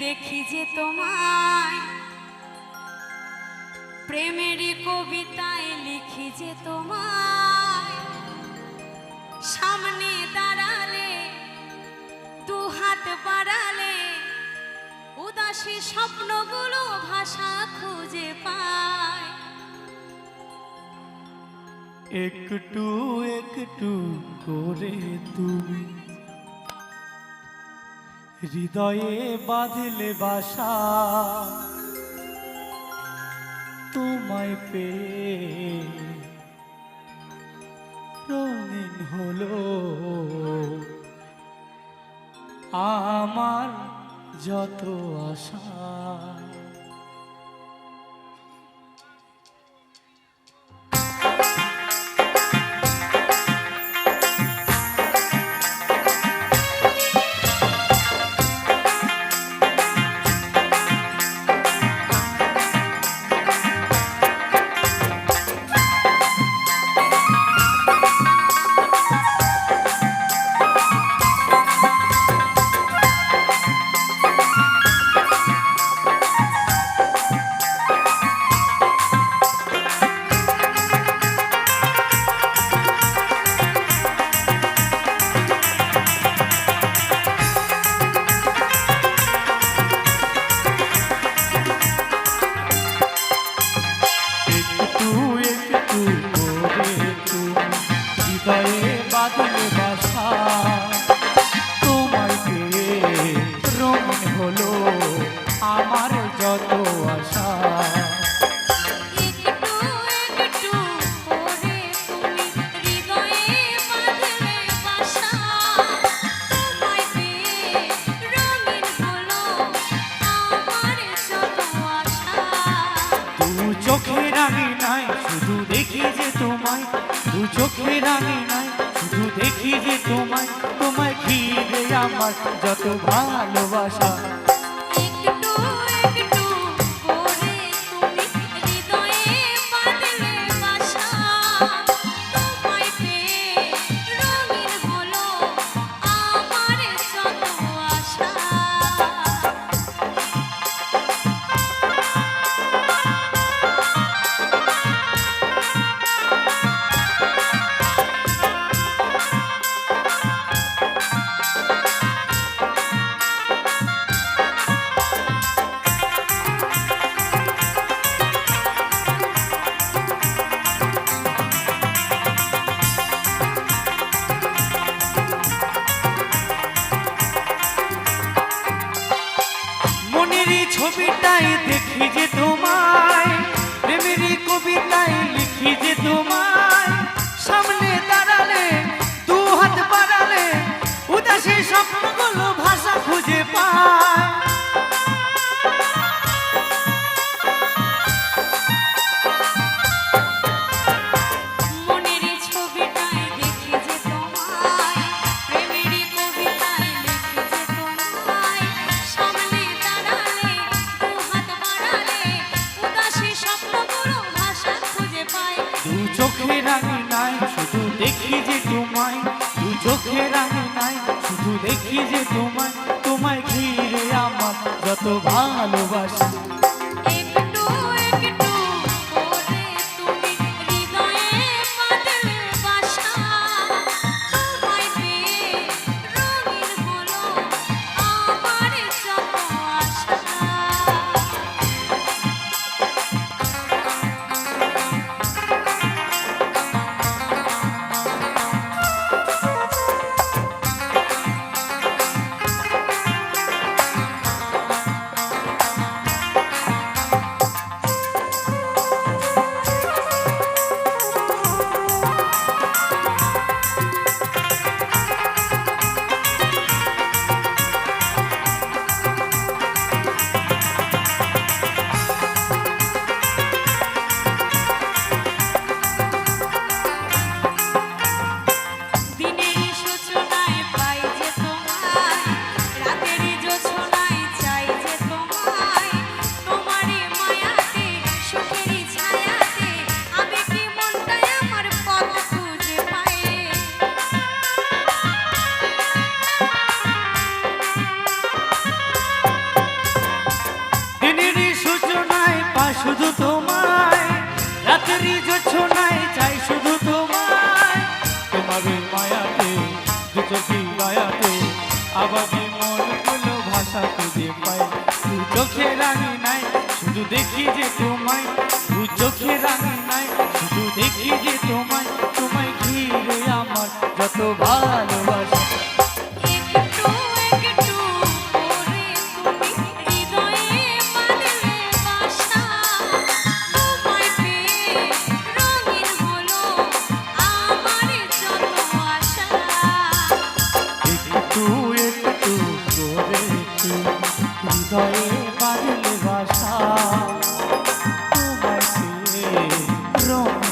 দেখি যে তোমায়। প্রেমেরই কবিতায় লিখি যে তোমায়। সামনে দাঁড়ালে, দু হাত বাড়ালে, উদাসী স্বপ্নগুলো ভাষা খুঁজে পায়। একটু একটু করে তুমি হৃদয়ে বাঁধলে বাসা। তোমায় পেয়ে রঙিন হলো। আমার যত আশা। আমার যত আশা। দেখি যে তোমায়। দু চোখে রাঙি নাই, শুধু দেখি যে তোমায়। তোমায় ঘিরে আমার যত ভালোবাসা। মনেরই ছবিটাই দেখি যে তোমায় প্রেমেরই কবিতায় লিখি যে তোমায় দেখি যে তোমায়, দু চোখে রাঙি নাই, শুধু দেখি যে তোমায় তোমায় ঘিরে আমার যত ভালোবাসা। শুধু তোমায়। রাতেরই জোছনায় চাই শুধু তোমায়। তোমার মায়াতে দুচোখি মায়াতে, আবাদি মনগুলো ভাষা খুঁজে পাই চোখে রানি নাই শুধু দেখি যে তোমায়। don't